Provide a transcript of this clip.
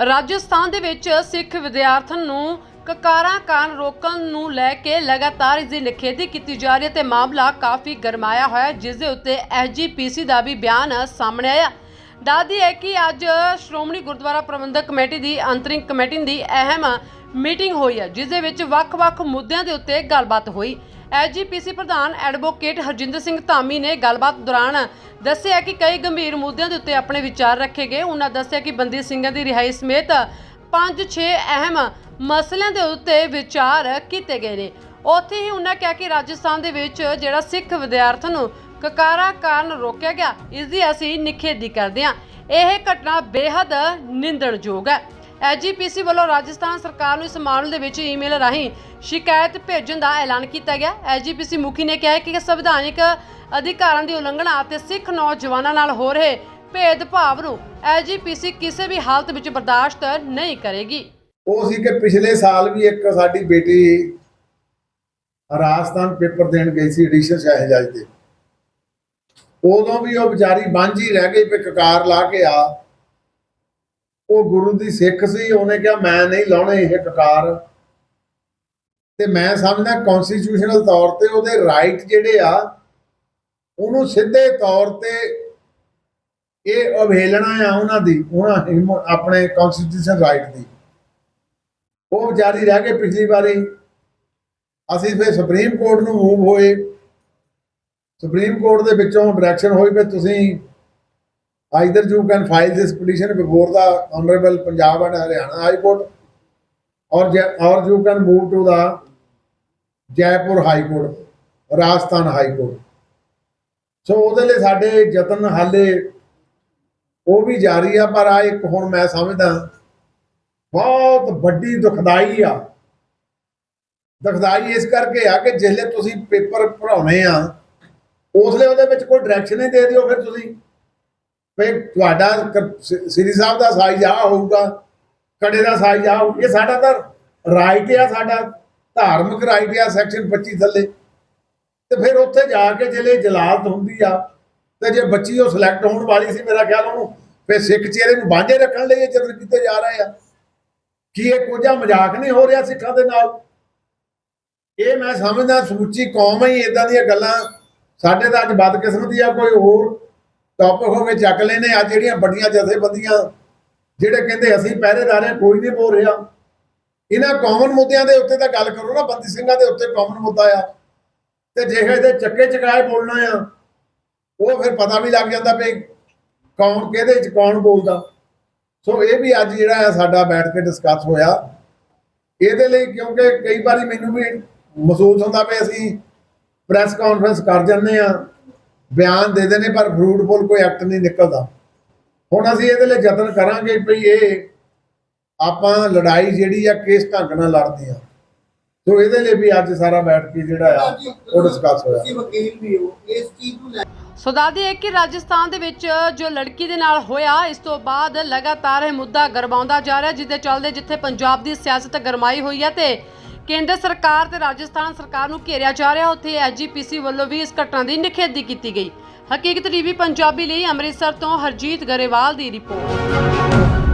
ਰਾਜਸਥਾਨ ਦੇ ਵਿੱਚ ਸਿੱਖ ਵਿਦਿਆਰਥਣ ਨੂੰ ਕਕਾਰਾਂ ਕਾਰਨ ਰੋਕਣ ਨੂੰ ਲੈ ਕੇ ਲਗਾਤਾਰ ਇਸ ਦੀ ਨਿਖੇਧੀ ਕੀਤੀ ਜਾ ਰਹੀ ਹੈ ਤੇ ਮਾਮਲਾ ਕਾਫੀ ਗਰਮਾਇਆ ਹੋਇਆ ਜਿਸ ਦੇ ਉੱਤੇ ਐਸਜੀਪੀਸੀ ਦਾ ਵੀ ਬਿਆਨ ਸਾਹਮਣੇ ਆਇਆ। ਦੱਸਦੀ ਹੈ ਕਿ ਅੱਜ ਸ਼੍ਰੋਮਣੀ ਗੁਰਦੁਆਰਾ ਪ੍ਰਬੰਧਕ ਕਮੇਟੀ ਦੀ, ਅੰਤਰਿੰਗ ਕਮੇਟੀ ਦੀ ਅਹਿਮ ਮੀਟਿੰਗ ਹੋਈ ਹੈ, ਜਿਸ ਦੇ ਵਿੱਚ ਵੱਖ-ਵੱਖ ਮੁੱਦਿਆਂ ਦੇ ਉੱਤੇ ਗੱਲਬਾਤ ਹੋਈ। ਐਸਜੀਪੀਸੀ ਪ੍ਰਧਾਨ ਐਡਵੋਕੇਟ ਹਰਜਿੰਦਰ ਸਿੰਘ ਧਾਮੀ ਨੇ ਗੱਲਬਾਤ ਦੌਰਾਨ ਦੱਸਿਆ ਕਿ ਕਈ ਗੰਭੀਰ ਮੁੱਦਿਆਂ ਦੇ ਉੱਤੇ ਆਪਣੇ ਵਿਚਾਰ ਰੱਖੇ ਗਏ। ਉਹਨਾਂ ਦੱਸਿਆ ਕਿ ਬੰਦੀ ਸਿੰਘਾਂ ਦੀ ਰਿਹਾਈ ਸਮੇਤ 5-6 ਅਹਿਮ ਮਸਲਿਆਂ ਦੇ ਉੱਤੇ ਵਿਚਾਰ ਕੀਤੇ ਗਏ ਨੇ। ਉੱਥੇ ਹੀ ਉਹਨਾਂ ਕਿਹਾ ਕਿ ਰਾਜਸਥਾਨ ਦੇ ਵਿੱਚ ਜਿਹੜਾ ਸਿੱਖ ਵਿਦਿਆਰਥਣ ਨੂੰ ਕਕਾਰਾ ਕਾਰਨ ਰੋਕਿਆ ਗਿਆ, ਇਸ ਦੀ ਅਸੀਂ ਨਿਖੇਧੀ ਕਰਦੇ ਹਾਂ। ਇਹ ਘਟਨਾ ਬੇहद ਨਿੰਦਣਯੋਗ ਹੈ। ਐਜੀਪੀਸੀ ਵੱਲੋਂ ਰਾਜਸਥਾਨ ਸਰਕਾਰ ਨੂੰ ਇਸ ਮਾਮਲੇ ਦੇ ਵਿੱਚ ਈਮੇਲ ਰਾਹੀਂ ਸ਼ਿਕਾਇਤ ਭੇਜਣ ਦਾ ਐਲਾਨ ਕੀਤਾ ਗਿਆ। ਐਜੀਪੀਸੀ ਮੁਖੀ ਨੇ ਕਿਹਾ ਕਿ ਸੰਵਿਧਾਨਿਕ ਅਧਿਕਾਰਾਂ ਦੀ ਉਲੰਘਣਾ ਅਤੇ ਸਿੱਖ ਨੌਜਵਾਨਾਂ ਨਾਲ ਹੋ ਰਹੇ ਭੇਦਭਾਵ ਨੂੰ ਐਜੀਪੀਸੀ ਕਿਸੇ ਵੀ ਹਾਲਤ ਵਿੱਚ ਬਰਦਾਸ਼ਤ ਨਹੀਂ ਕਰੇਗੀ। ਉਹ ਸੀ ਕਿ ਪਿਛਲੇ ਸਾਲ ਵੀ ਇੱਕ ਸਾਡੀ ਬੇਟੀ ਰਾਜਸਥਾਨ ਪੇਪਰ ਦੇਣ ਗਈ ਸੀ ਐਡੀਸ਼ਨ ਸ਼ਹਿਜਾਜ ਦੇ ਉਦੋਂ ਵੀ ਉਹ ਵਿਚਾਰੀ ਬਾਂਝੀ ਰਹਿ ਗਈ ਵੀ ਕਕਾਰ ਲਾ ਕੇ ਆ। ਉਹ ਗੁਰੂ ਦੀ ਸਿੱਖ ਸੀ, ਉਹਨੇ ਕਿਹਾ, ਮੈਂ ਨਹੀਂ ਲਾਉਣੇ ਇਹ ਕਕਾਰ। ਤੇ ਮੈਂ ਸਮਝਦਾ ਕਨਸਟੀਟਿਊਸ਼ਨਲ ਤੌਰ ਤੇ ਉਹਦੇ ਰਾਈਟ ਜਿਹੜੇ ਆ, ਉਹਨੂੰ ਸਿੱਧੇ ਤੌਰ ਤੇ ਇਹ ਅਵਹੇਲਣਾ ਆ ਉਹਨਾਂ ਦੀ, ਉਹਨਾਂ ਹਿੰਮ- ਆਪਣੇ ਕਨਸਟੀਟਿਊਸ਼ਨ ਰਾਈਟ ਦੀ। ਉਹ ਵਿਚਾਰੀ ਰਹਿ ਗਏ ਪਿਛਲੀ ਵਾਰੀ। ਅਸੀਂ ਫਿਰ ਸੁਪਰੀਮ ਕੋਰਟ ਨੂੰ ਮੂਵ ਹੋਏ। ਸੁਪਰੀਮ ਕੋਰਟ ਦੇ ਵਿੱਚੋਂ ਡਾਇਰੈਕਸ਼ਨ ਹੋਈ ਵੀ ਤੁਸੀਂ either you can file this petition before the honourable Punjab and Haryana high court or or you can move to the Jaipur high court Rajasthan high court so ਉਹਦੇ ਲਈ ਸਾਡੇ ਯਤਨ ਹਾਲੇ ਉਹ ਵੀ ਜਾਰੀ ਆ, ਪਰ ਆ ਇੱਕ ਹੁਣ ਮੈਂ ਸਮਝਦਾ, ਬਹੁਤ ਵੱਡੀ ਦੁਖਦਾਈ ਆ। ਦੁਖਦਾਈ ਇਸ ਕਰਕੇ ਆ ਕਿ ਜਿਸਲੇ ਤੁਸੀਂ ਪੇਪਰ ਪੜਾਉਣੇ ਆ ਉਸਲੇ ਉਹਦੇ ਵਿੱਚ ਕੋਈ ਡਾਇਰੈਕਸ਼ਨ ਹੀ ਦੇ ਦਿਓ ਫਿਰ ਤੁਸੀਂ। ਵੀ ਤੁਹਾਡਾ ਸ੍ਰੀ ਸਾਹਿਬ ਦਾ ਸਾਈਜ਼ ਆ ਹੋਊਗਾ ਕੜੇ ਦਾ ਸਾਈਜ਼ ਆ ਇਹ ਸਾਡਾ ਤਾਂ ਰਾਈਟ ਆ, ਸਾਡਾ ਧਾਰਮਿਕ ਰਾਈਟ ਆ ਸੈਕਸ਼ਨ 25 ਥੱਲੇ। ਤੇ ਫਿਰ ਉੱਥੇ ਜਾ ਕੇ ਜਿਹੜੇ ਜਲਾਲਤ ਹੁੰਦੀ ਆ, ਤੇ ਜੇ ਬੱਚੀ ਉਹ ਸਿਲੈਕਟ ਹੋਣ ਵਾਲੀ ਸੀ, ਮੇਰਾ ਖਿਆਲ ਉਹਨੂੰ ਫਿਰ ਸਿੱਖ ਚਿਹਰੇ ਨੂੰ ਬਾਂਝੇ ਰੱਖਣ ਲਈ ਇਹ ਯਤਨ ਕੀਤੇ ਜਾ ਰਹੇ ਆ। ਕੀ ਇਹ ਕੋਝਾ ਮਜ਼ਾਕ ਨਹੀਂ ਹੋ ਰਿਹਾ ਸਿੱਖਾਂ ਦੇ ਨਾਲ? ਇਹ ਮੈਂ ਸਮਝਦਾ ਸਮੁੱਚੀ ਕੌਮ ਹੀ ਇਦਾਂ ਦੀਆਂ ਗੱਲਾਂ ਸਾਡੇ ਤਾਂ ਅੱਜ ਬਦਕਿਸਮਤੀ ਆ, ਕੋਈ ਹੋਰ ਟੋਪਿਕ ਹੋ ਕੇ ਚੱਕ ਲੈਨੇ ਆ, ਜਿਹੜੀਆਂ ਵੱਡੀਆਂ ਜਥੇਬੰਦੀਆਂ, ਜਿਹੜੇ ਕਹਿੰਦੇ ਅਸੀਂ ਪਹਿਰੇਦਾਰ ਕੋਈ ਨਹੀਂ ਬੋਲ ਰਿਹਾ। ਇਹਨਾਂ ਕਾਮਨ ਮੁੱਦਿਆਂ ਦੇ ਉੱਤੇ ਤਾਂ ਗੱਲ ਕਰੋ ਨਾ, ਬੰਦੀ ਸਿੰਘਾਂ ਦੇ ਉੱਤੇ ਕਾਮਨ ਮੁੱਦਾ ਆ। ਤੇ ਜੇ ਇਹਦੇ ਚੱਕੇ ਚਕਾਏ ਬੋਲਣਾ ਆ, ਉਹ ਫਿਰ ਪਤਾ ਵੀ ਲੱਗ ਜਾਂਦਾ ਵੀ ਕੌਣ ਕਿਹਦੇ ਚ ਕੌਣ ਬੋਲਦਾ। ਸੋ ਇਹ ਵੀ ਅੱਜ ਜਿਹੜਾ ਹੈ ਸਾਡਾ ਬੈਠ ਕੇ ਡਿਸਕਸ ਹੋਇਆ। ਇਹਦੇ ਲਈ ਕਿਉਂਕਿ ਕਈ ਵਾਰੀ ਮੈਨੂੰ ਵੀ ਮਹਿਸੂਸ ਹੁੰਦਾ ਵੀ ਅਸੀਂ ਪ੍ਰੈਸ ਕਾਨਫਰੰਸ ਕਰ ਜਾਂਦੇ ਆ। ਬਿਆਨ ਦੇ ਦਿੰਦੇ ਪਰ ਫਰੂਟਫੁਲ ਕੋਈ ਐਕਟ ਨਹੀਂ ਨਿਕਲਦਾ। ਹੁਣ ਅਸੀਂ ਇਹਦੇ ਲਈ ਯਤਨ ਕਰਾਂਗੇ ਵੀ ਇਹ ਆਪਾਂ ਲੜਾਈ ਜਿਹੜੀ ਆ ਕਿਸ ਢੰਗ ਨਾਲ ਲੜਦੇ ਆ। ਸੋ ਇਹਦੇ ਲਈ ਵੀ ਅੱਜ ਸਾਰਾ ਬੈਠ ਕੇ ਜਿਹੜਾ ਆ ਉਹ ਡਿਸਕਸ ਹੋਇਆ। ਤੁਸੀਂ ਵਕੀਲ ਵੀ ਹੋ ਇਸ ਚੀਜ਼ ਨੂੰ ਲੈ ਸੋ ਦੱਸਦੀ ਹੈ ਕਿ ਰਾਜਸਥਾਨ ਦੇ ਵਿੱਚ ਜੋ ਲੜਕੀ ਦੇ ਨਾਲ ਹੋਇਆ ਇਸ ਤੋਂ ਬਾਅਦ ਲਗਾਤਾਰ ਇਹ ਮੁੱਦਾ ਗਰਮਾਉਂਦਾ ਜਾ ਰਿਹਾ ਜਿਸ ਦੇ ਚੱਲਦੇ ਜਿੱਥੇ ਪੰਜਾਬ ਦੀ ਸਿਆਸਤ ਗਰਮਾਈ ਹੋਈ ਹੈ ਤੇ ਕੇਂਦਰ ਸਰਕਾਰ ਤੇ ਰਾਜਸਥਾਨ ਸਰਕਾਰ ਨੂੰ ਘੇਰਿਆ ਜਾ ਰਿਹਾ, ਉੱਥੇ ਐਜੀਪੀਸੀ ਵੱਲੋਂ ਵੀ ਇਸ ਘਟਨਾ ਦੀ ਨਿਖੇਧੀ ਕੀਤੀ ਗਈ। ਹਕੀਕਤ ਟੀਵੀ, ਪੰਜਾਬੀ ਲਈ ਅੰਮ੍ਰਿਤਸਰ ਤੋਂ ਹਰਜੀਤ ਗਰੇਵਾਲ ਦੀ ਰਿਪੋਰਟ।